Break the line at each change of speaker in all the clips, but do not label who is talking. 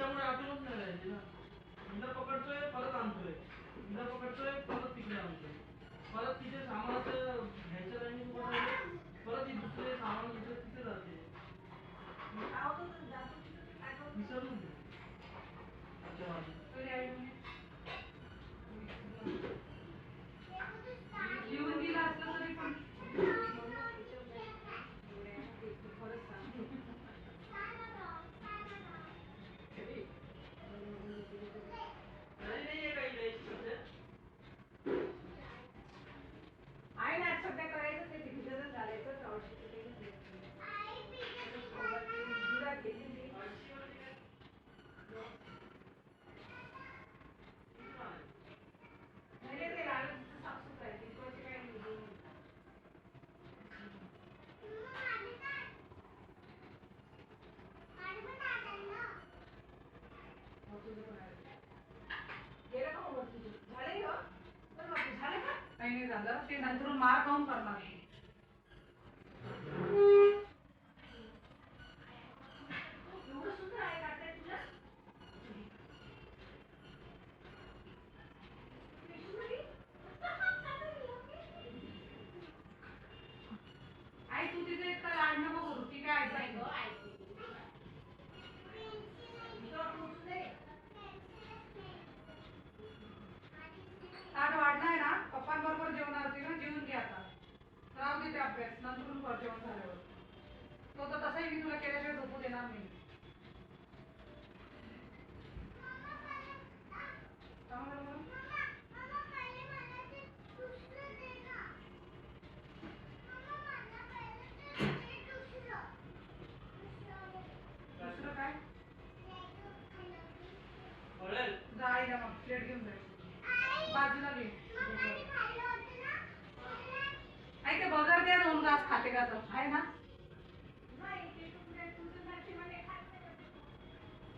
त्याच्यामुळे आठवत नाही राहिली ना हिला पकडतोय परत आणतोय. हिला पकडतोय परत तिकडे आणतोय. परत तिथे सामानाचं घ्यायच्या लाईनीत उभं राहिलं परत ती दुसरे सामान घेतलं तिथे जाते विसरलो मी. अच्छा
लिहून दिलं असलं तरी पण
नाही नाही आहे काही द्यायची सध्या
आहे ना आज सध्या करायचं ते डिव्हिजन घालायचं आवश्यक ते दुधात घेतली ती. नाही रे, ते लालच साफसूफ आहे. तिकडचे काही नाही. हो, तुझं पण आहे. गेलं का होमवर्क तुझं? झालंय हो? चल बापू, झालं का? काही नाही झालं ते नंतर मार खाऊन करणार. नंतर कर जेवण झाल्यावर. तो तर तसाही मी तुला केल्याशिवाय झोपू देणार नाही. काय? दुसरं मग प्लेट घेऊन जाईल बाजूला घे आई ते बगर द्या दोन घास खाते का तर आहे ना?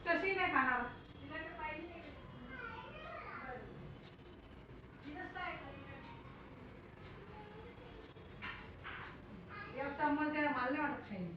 तशी नाही खाणार. एक चम्मच द्या मला नाही वाटत खाईन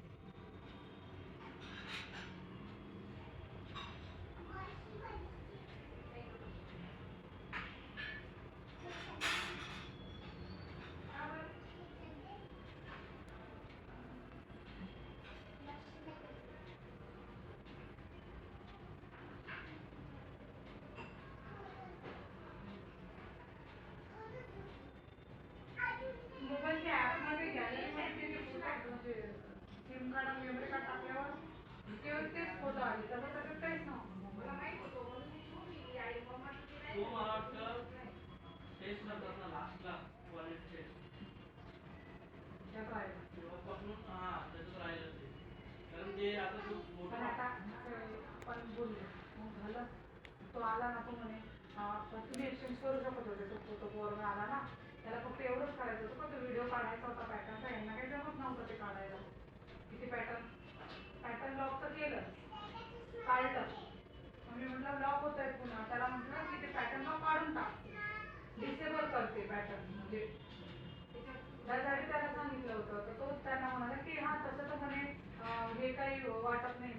तो मला
वाटतं टेस्ट करतात ना लास्टला क्वालिटी टेस्ट. तेव्हापासून हा त्याच्यात राहिलं ते. कारण आता
पण
मोठा
आता आपण बोललो. मग झालं. तो आला ना तो म्हणे पण तुम्ही एक्सचेंज करू शकत होते. तो फोटो पोरगा आला ना. त्याला फक्त एवढंच करायचं होतं. का तो व्हिडिओ काढायचा होता. पॅटर्नचा यांना काही जमत नव्हतं ते वाटत म्हणजे त्यासाठी त्याला सांगितलं होतं तर तो त्यांना म्हणाला की हा तसं तर म्हणे हे काही वाटत नाही